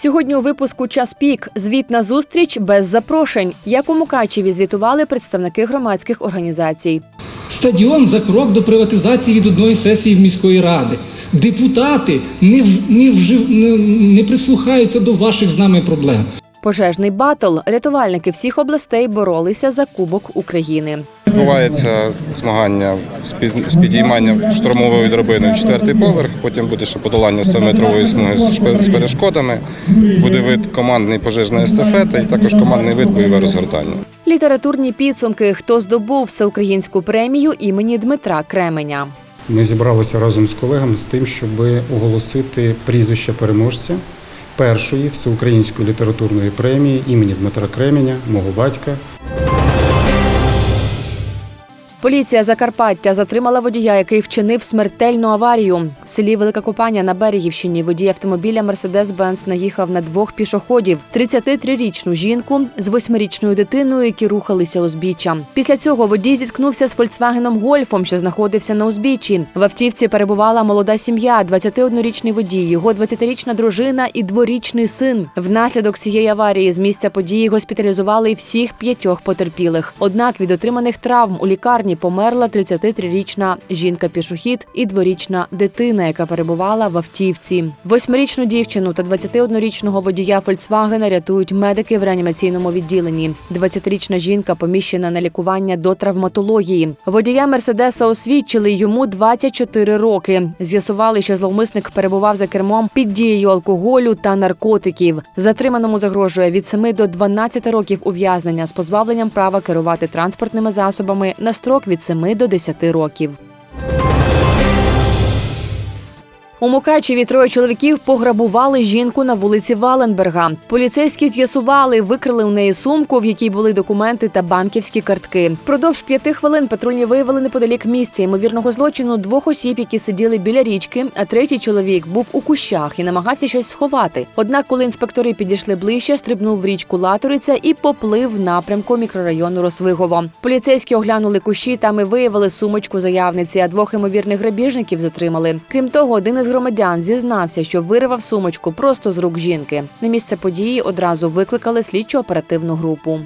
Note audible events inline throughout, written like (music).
Сьогодні у випуску час пік. Звіт на зустріч без запрошень. Як у Мукачеві звітували представники громадських організацій. Стадіон за крок до приватизації від одної сесії в міської ради. Депутати не, не, вжив, не, не прислухаються до ваших з нами проблем. Пожежний батл. Рятувальники всіх областей боролися за Кубок України. Відбувається змагання з під- з підійманням штурмової драбини в четвертий поверх, потім буде ще подолання 100-метрової смуги з з перешкодами, буде вид командний пожежна естафета і також командний вид бойове розгортання. Літературні підсумки. Хто здобув всеукраїнську премію імені Дмитра Кременя. Ми зібралися разом з колегами з тим, щоб оголосити прізвище переможця першої всеукраїнської літературної премії імені Дмитра Кременя, мого батька. Поліція Закарпаття затримала водія, який вчинив смертельну аварію. В селі Велика Копаня на Берегівщині водій автомобіля Мерседес-Бенц наїхав на двох пішоходів: 33-річну жінку з восьмирічною дитиною, які рухалися узбіччя. Після цього водій зіткнувся з Фольксвагеном Гольфом, що знаходився на узбіччі. В автівці перебувала молода сім'я, 21-річний водій, його 20-річна дружина і дворічний син. Внаслідок цієї аварії з місця події госпіталізували всіх п'ятьох потерпілих. Однак від отриманих травм у лікарні померла 33-річна жінка-пішохід і дворічна дитина, яка перебувала в автівці. Восьмирічну дівчину та 21-річного водія Фольксвагена рятують медики в реанімаційному відділенні. 20-річна жінка поміщена на лікування до травматології. Водія Мерседеса освідчили йому 24 роки. З'ясували, що зловмисник перебував за кермом під дією алкоголю та наркотиків. Затриманому загрожує від 7 до 12 років ув'язнення з позбавленням права керувати транспортними засобами на строк від 7 до 10 років. У Мукачеві троє чоловіків пограбували жінку на вулиці Валенберга. Поліцейські з'ясували, викрили у неї сумку, в якій були документи та банківські картки. Впродовж п'яти хвилин патрульні виявили неподалік місця ймовірного злочину двох осіб, які сиділи біля річки. А третій чоловік був у кущах і намагався щось сховати. Однак, коли інспектори підійшли ближче, стрибнув в річку Латориця і поплив в напрямку мікрорайону Росвигово. Поліцейські оглянули кущі, там і виявили сумочку заявниці, а двох ймовірних грабіжників затримали. Крім того, один із громадян зізнався, що виривав сумочку просто з рук жінки. На місце події одразу викликали слідчо-оперативну групу.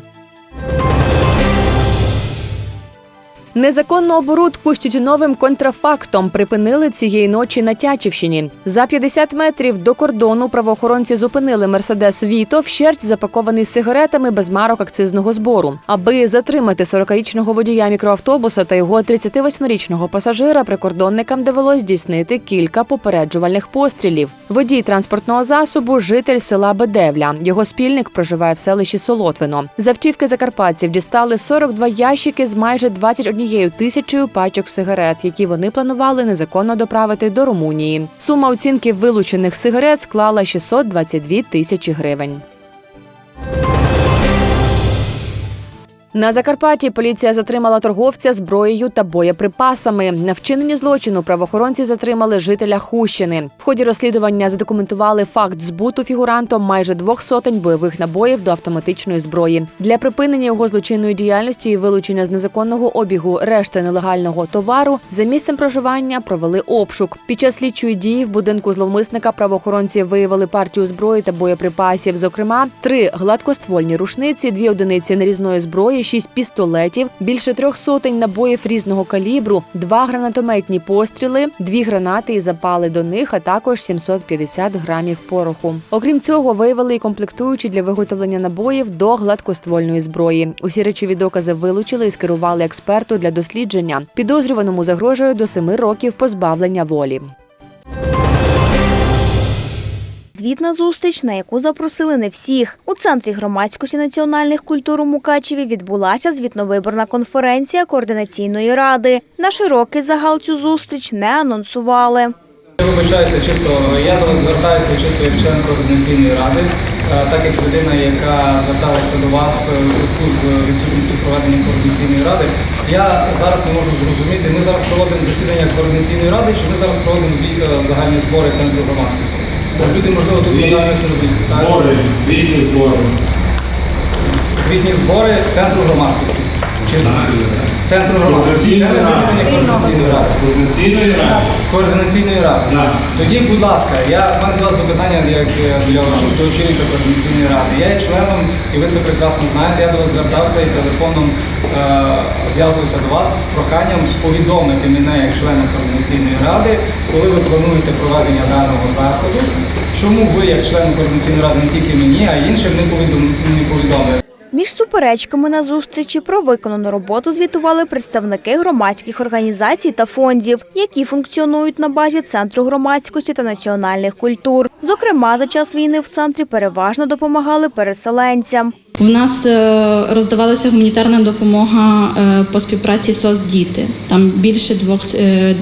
Незаконну оборудку з тютюновим контрафактом припинили цієї ночі на Тячівщині. За 50 метрів до кордону правоохоронці зупинили мерседес Віто, вщерть запакований сигаретами без марок акцизного збору. Аби затримати 40-річного водія мікроавтобуса та його 38-річного пасажира, прикордонникам довелось здійснити кілька попереджувальних пострілів. Водій транспортного засобу житель села Бедевля. Його спільник проживає в селищі Солотвино. З автівки закарпатців дістали 42 ящики з майже 21 тисячею пачок сигарет, які вони планували незаконно доправити до Румунії. Сума оцінки вилучених сигарет склала 622 тисячі гривень. На Закарпатті поліція затримала торговця зброєю та боєприпасами. На вчиненні злочину правоохоронці затримали жителя Хущини. В ході розслідування задокументували факт збуту фігурантом майже двох сотень бойових набоїв до автоматичної зброї. Для припинення його злочинної діяльності і вилучення з незаконного обігу решти нелегального товару за місцем проживання провели обшук. Під час слідчої дії в будинку зловмисника правоохоронці виявили партію зброї та боєприпасів. Зокрема, три гладкоствольні рушниці, дві одиниці нарізної зброї, шість пістолетів, більше трьох сотень набоїв різного калібру, два гранатометні постріли, дві гранати і запали до них, а також 750 грамів пороху. Окрім цього, виявили і комплектуючі для виготовлення набоїв до гладкоствольної зброї. Усі речові докази вилучили і скерували експерту для дослідження. Підозрюваному загрожує до семи років позбавлення волі. Звітна зустріч, на яку запросили не всіх. У центрі громадськості національних культур у Мукачеві відбулася звітновиборна конференція координаційної ради. На широкий загал цю зустріч не анонсували. Я вибачаюся чисто, я до вас звертаюся чисто як член координаційної ради, е, так як людина, яка зверталася до вас у зв'язку з відсутністю проведення координаційної ради. Я зараз не можу зрозуміти, ми зараз проводимо засідання координаційної ради, чи ми зараз проводимо е, загальні збори центру громадськості. Люди, можливо, тут Дві не розуміють. так? збори, квітні збори. Звітні збори центру громадськості. Чи Так. Центру координаційної ради. Координаційної ради. Координаційної ради. Тоді, будь ласка, я в мене до вас запитання як е, для очільника координаційної ради. Я є членом, і ви це прекрасно знаєте. Я до вас звертався і телефоном е, зв'язувався до вас з проханням повідомити мене як члена координаційної ради, коли ви плануєте проведення даного заходу. Чому ви, як член координаційної ради, не тільки мені, а й іншим не повідомили? Між суперечками на зустрічі про виконану роботу звітували представники громадських організацій та фондів, які функціонують на базі Центру громадськості та національних культур. Зокрема, за час війни в центрі переважно допомагали переселенцям. У нас е, роздавалася гуманітарна допомога е, по співпраці СОС Діти. Там більше двох е,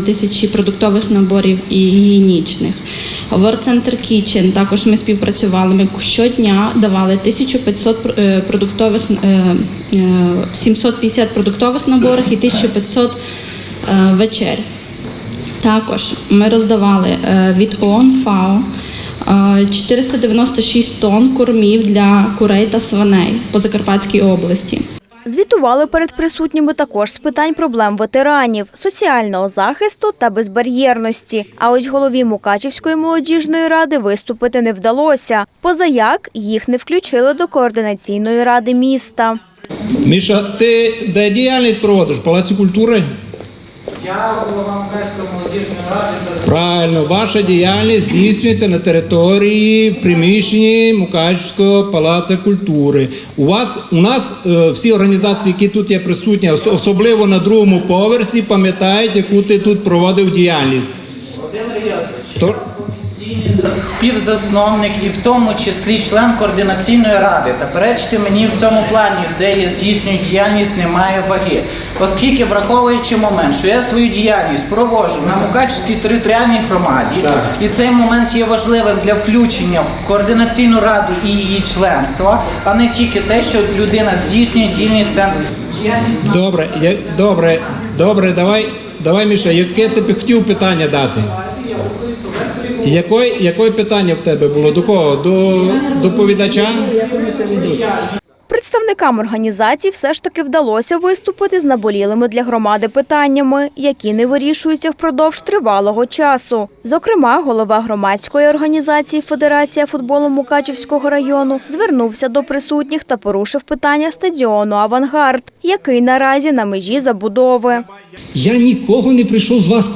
тисячі продуктових наборів і гігієнічних. Center Kitchen також ми співпрацювали. Ми щодня давали 1500 е, продуктових е, е, 750 продуктових наборів і 1500 е, вечер. Також ми роздавали від ООН ФАО 496 тонн кормів для курей та свиней по Закарпатській області. Звітували перед присутніми також з питань проблем ветеранів, соціального захисту та безбар'єрності. А ось голові Мукачівської молодіжної ради виступити не вдалося. Позаяк їх не включили до координаційної ради міста. Міша, ти де діяльність проводиш? Палаці культури? Я голова Мукачської молодіжної ради Правильно, ваша діяльність здійснюється на території приміщенні Мукачівського палацу культури. У вас у нас е, всі організації, які тут є присутні, особливо на другому поверсі, пам'ятають, яку ти тут проводив діяльність. То- співзасновник і в тому числі член координаційної ради. Та перечити мені в цьому плані, де я здійснюю діяльність, немає ваги. Оскільки, враховуючи момент, що я свою діяльність проводжу на Мукачівській територіальній громаді, і цей момент є важливим для включення в координаційну раду і її членства, а не тільки те, що людина здійснює діяльність центру. Добре, я, добре, добре, давай, давай, Міша, яке ти б хотів питання дати? Якої, якої питання в тебе було? До кого? До доповідача? Представникам організацій все ж таки вдалося виступити з наболілими для громади питаннями, які не вирішуються впродовж тривалого часу. Зокрема, голова громадської організації Федерація футболу Мукачівського району звернувся до присутніх та порушив питання стадіону Авангард, який наразі на межі забудови. Я нікого не прийшов з вас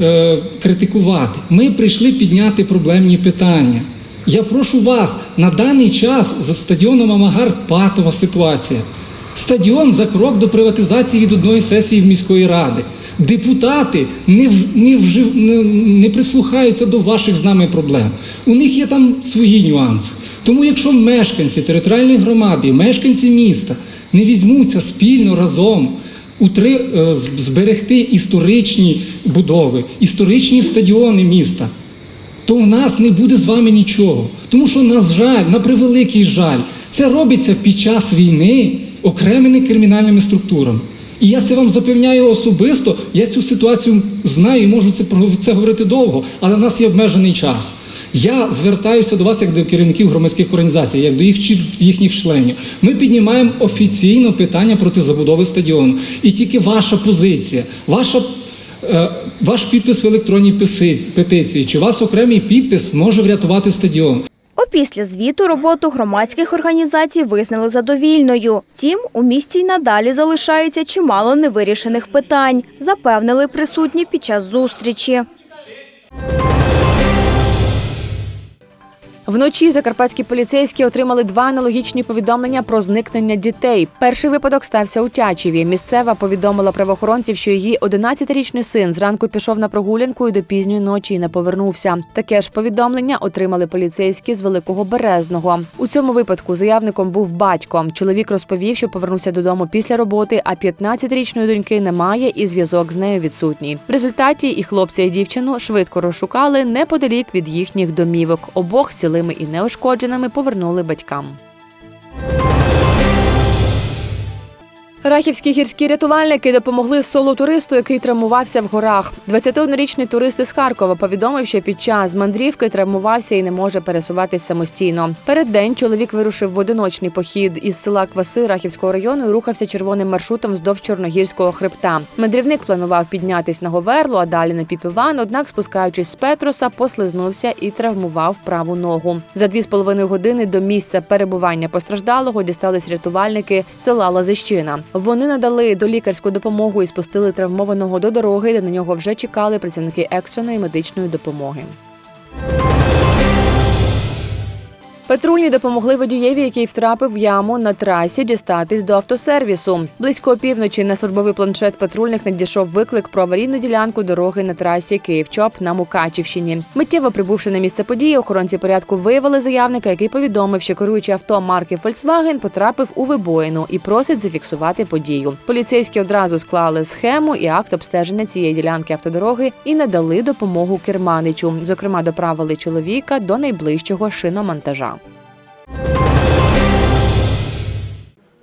е, критикувати. Ми прийшли підняти проблемні питання. Я прошу вас, на даний час за стадіоном Амагард патова ситуація. Стадіон за крок до приватизації від одної сесії в міської ради. Депутати не, не, вжив, не, не прислухаються до ваших з нами проблем. У них є там свої нюанси. Тому якщо мешканці територіальної громади, мешканці міста не візьмуться спільно разом утри, е, зберегти історичні будови, історичні стадіони міста, то в нас не буде з вами нічого. Тому що, на жаль, на превеликий жаль, це робиться під час війни окремими кримінальними структурами. І я це вам запевняю особисто, я цю ситуацію знаю і можу це, про це говорити довго, але в нас є обмежений час. Я звертаюся до вас як до керівників громадських організацій, як до їх, їхніх членів. Ми піднімаємо офіційно питання проти забудови стадіону. І тільки ваша позиція, ваша Ваш підпис в електронній петиції чи вас окремий підпис може врятувати стадіон. Опісля звіту роботу громадських організацій визнали задовільною. Втім, у місті й надалі залишається чимало невирішених питань, запевнили присутні під час зустрічі. Вночі закарпатські поліцейські отримали два аналогічні повідомлення про зникнення дітей. Перший випадок стався у Тячеві. Місцева повідомила правоохоронців, що її 11-річний син зранку пішов на прогулянку і до пізньої ночі не повернувся. Таке ж повідомлення отримали поліцейські з Великого Березного. У цьому випадку заявником був батько. Чоловік розповів, що повернувся додому після роботи, а 15-річної доньки немає і зв'язок з нею відсутній. В результаті і хлопця, і дівчину швидко розшукали неподалік від їхніх домівок. Обох цілими і неушкодженими повернули батькам. Рахівські гірські рятувальники допомогли соло-туристу, який травмувався в горах. 21-річний турист із Харкова повідомив, що під час мандрівки травмувався і не може пересуватись самостійно. Перед день чоловік вирушив в одиночний похід із села Кваси Рахівського району і рухався червоним маршрутом вздовж Чорногірського хребта. Мандрівник планував піднятись на Говерлу, а далі на Піпіван. Однак, спускаючись з Петроса, послизнувся і травмував праву ногу. За дві з половиною години до місця перебування постраждалого дістались рятувальники села Лазищина. Вони надали долікарську допомогу і спустили травмованого до дороги, де на нього вже чекали працівники екстреної медичної допомоги. Патрульні допомогли водієві, який втрапив в яму на трасі, дістатись до автосервісу. Близько опівночі на службовий планшет патрульних надійшов виклик про аварійну ділянку дороги на трасі Київ-Чоп на Мукачівщині. Миттєво прибувши на місце події, охоронці порядку виявили заявника, який повідомив, що керуючий авто марки Volkswagen потрапив у вибоїну і просить зафіксувати подію. Поліцейські одразу склали схему і акт обстеження цієї ділянки автодороги і надали допомогу керманичу. Зокрема, доправили чоловіка до найближчого шиномонтажа.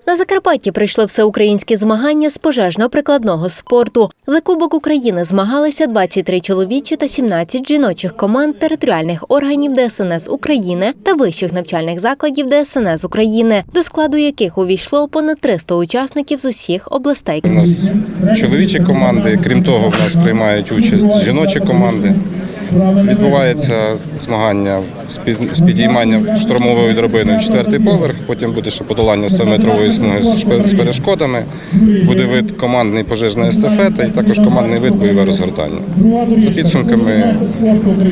На Закарпатті прийшли всеукраїнські змагання з пожежно-прикладного спорту. За Кубок України змагалися 23 чоловічі та 17 жіночих команд територіальних органів ДСНС України та вищих навчальних закладів ДСНС України, до складу яких увійшло понад 300 учасників з усіх областей. У нас чоловічі команди, крім того, в нас приймають участь жіночі команди. Відбувається змагання з під- з підіймання штурмової драбини в четвертий поверх, потім буде ще подолання 100-метрової смуги з перешкодами, буде вид командний пожежна естафета і також командний вид бойове розгортання. За підсумками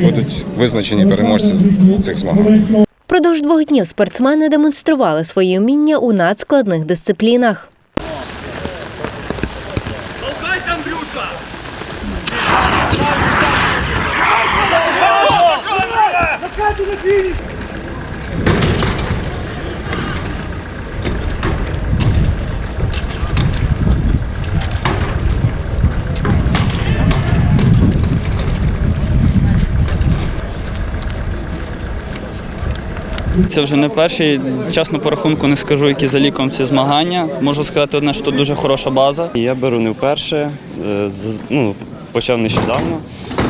будуть визначені переможці цих змагань. Продовж двох днів спортсмени демонстрували свої вміння у надскладних дисциплінах. Це вже не перший. Чесно по рахунку не скажу, які за ліком ці змагання. Можу сказати одне, що дуже хороша база. Я беру не вперше, е, ну, почав нещодавно,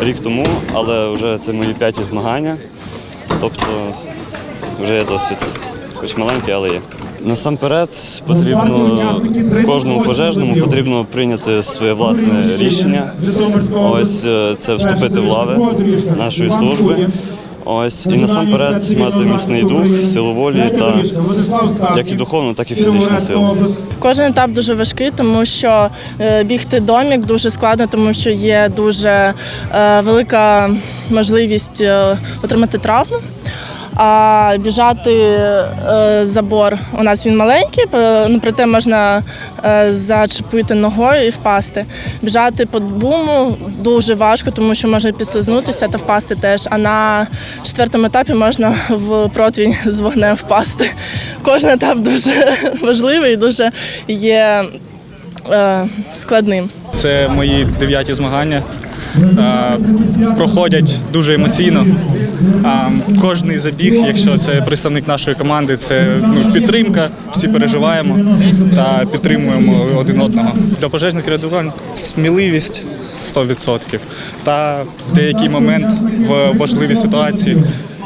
рік тому, але вже це мої п'яті змагання. Тобто вже є досвід, хоч маленький, але є. Насамперед потрібно кожному пожежному потрібно прийняти своє власне рішення. Ось е, це вступити в лави нашої служби. Ось і насамперед мати міцний дух, силу волі та як і духовну, так і фізичну силу. Кожен етап дуже важкий, тому що е, бігти домік дуже складно, тому що є дуже е, велика можливість е, отримати травму. А біжати е, забор у нас він маленький, ну, проте можна е, зачепити ногою і впасти. Біжати по буму дуже важко, тому що можна підслизнутися та впасти теж. А на четвертому етапі можна в противень з вогнем впасти. Кожен етап дуже (laughs) важливий і дуже є е, складним. Це мої дев'яті змагання. Проходять дуже емоційно. Кожний забіг, якщо це представник нашої команди, це ну, підтримка, всі переживаємо та підтримуємо один одного. Для пожежних рятувань сміливість 100%. Та в деякий момент в важливій ситуації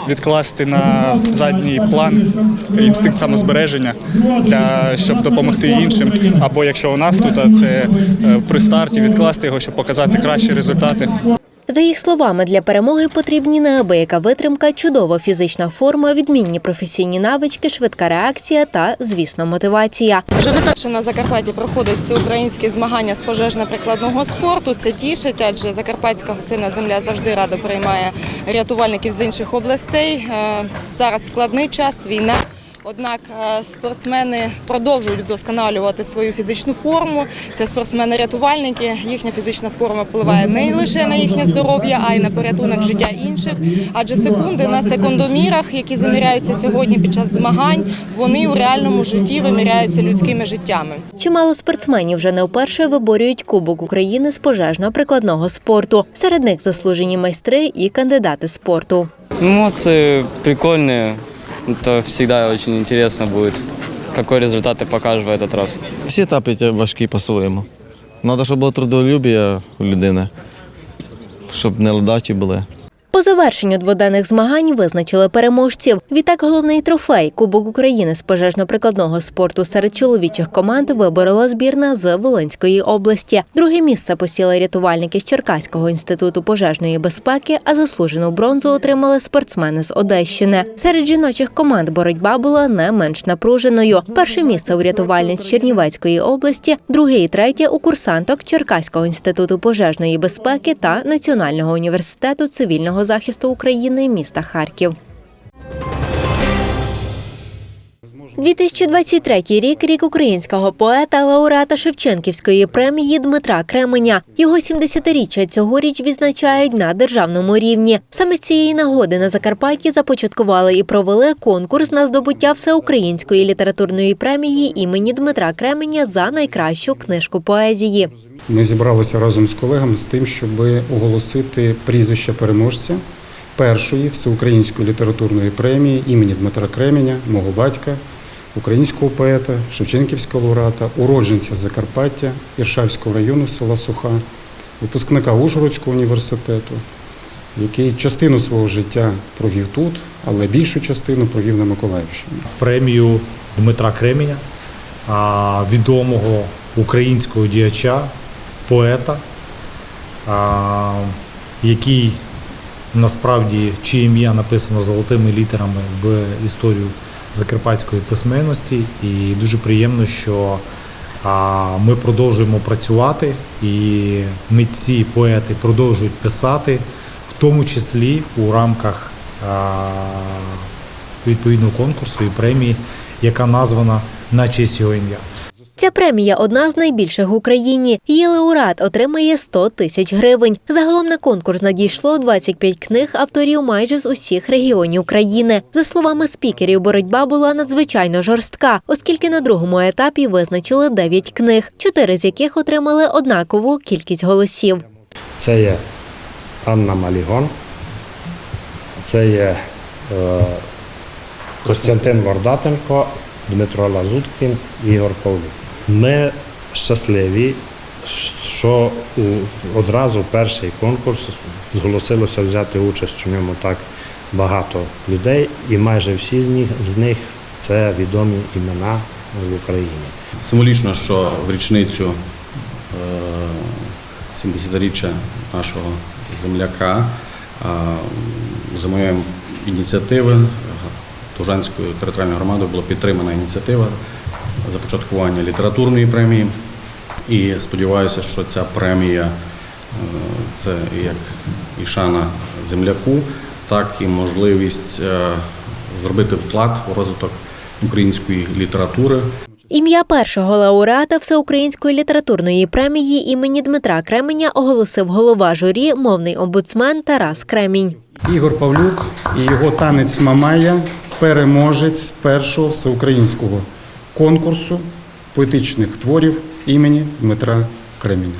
відкласти на задній план інстинкт самозбереження для щоб допомогти іншим. Або якщо у нас тут це е, при старті відкласти його, щоб показати кращі результати. За їх словами, для перемоги потрібні неабияка витримка, чудова фізична форма, відмінні професійні навички, швидка реакція та, звісно, мотивація. Вже не перше на Закарпатті проходить всеукраїнські змагання з пожежно-прикладного спорту. Це тішить, адже Закарпатська гостинна земля завжди радо приймає рятувальників з інших областей. Е, Зараз складний час, війна. Однак е, спортсмени продовжують вдосконалювати свою фізичну форму. Це спортсмени-рятувальники. Їхня фізична форма впливає не лише на їхнє здоров'я, а й на порятунок життя інших. Адже секунди на секундомірах, які заміряються сьогодні під час змагань, вони у реальному житті виміряються людськими життями. Чимало спортсменів вже не вперше виборюють Кубок України з пожежно-прикладного спорту. Серед них заслужені майстри і кандидати спорту. Ну, Эмоции прикольные. Это всегда очень интересно будет. який результат ти покажеш в этот раз. Всі етапи важкі по-своєму. Треба, щоб було трудолюбія у людини, щоб не ледачі були. По завершенню дводенних змагань визначили переможців. Відтак головний трофей Кубок України з пожежно-прикладного спорту серед чоловічих команд виборола збірна з Волинської області. Друге місце посіли рятувальники з Черкаського інституту пожежної безпеки, а заслужену бронзу отримали спортсмени з Одещини. Серед жіночих команд боротьба була не менш напруженою. Перше місце у рятувальниць Чернівецької області, друге і третє у курсанток Черкаського інституту пожежної безпеки та Національного університету цивільного захисту України міста Харків. 2023 рік рік українського поета, лауреата Шевченківської премії Дмитра Кременя. Його 70-річчя цьогоріч відзначають на державному рівні. Саме з цієї нагоди на Закарпатті започаткували і провели конкурс на здобуття всеукраїнської літературної премії імені Дмитра Кременя за найкращу книжку поезії. Ми зібралися разом з колегами з тим, щоб оголосити прізвище переможця першої всеукраїнської літературної премії імені Дмитра Кременя, мого батька, українського поета, Шевченківського лауреата, уродженця Закарпаття, Іршавського району села Суха, випускника Ужгородського університету, який частину свого життя провів тут, але більшу частину провів на Миколаївщині. премію Дмитра Кременя, відомого українського діяча, поета, який насправді чиє ім'я написано золотими літерами в історію закарпатської письменності. І дуже приємно, що ми продовжуємо працювати, і митці, поети продовжують писати, в тому числі у рамках відповідного конкурсу і премії, яка названа на честь його ім'я. Ця премія одна з найбільших в Україні. Її лауреат отримає 100 тисяч гривень. Загалом на конкурс надійшло 25 книг авторів майже з усіх регіонів країни. За словами спікерів, боротьба була надзвичайно жорстка, оскільки на другому етапі визначили 9 книг, чотири з яких отримали однакову кількість голосів. Це є Анна Малігон, це є е, Костянтин Вардатенко, Дмитро Лазуткін, Ігор Павлюк. Ми щасливі, що одразу перший конкурс зголосилося взяти участь у ньому так багато людей, і майже всі з них, з них це відомі імена в Україні. Символічно, що в річницю е, 70-річчя нашого земляка е, за моєю ініціативи Тужанською територіальною громадою була підтримана ініціатива започаткування літературної премії. І сподіваюся, що ця премія е, це як і шана земляку, так і можливість е, зробити вклад у розвиток української літератури. Ім'я першого лауреата Всеукраїнської літературної премії імені Дмитра Кременя оголосив голова журі, мовний омбудсмен Тарас Кремінь. Ігор Павлюк і його танець Мамая переможець першого всеукраїнського конкурсу поетичних творів імені Дмитра Креміна.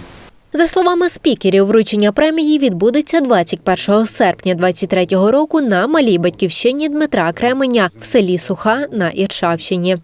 За словами спікерів, вручення премії відбудеться 21 серпня 2023 року на малій батьківщині Дмитра Кременя в селі Суха на Іршавщині.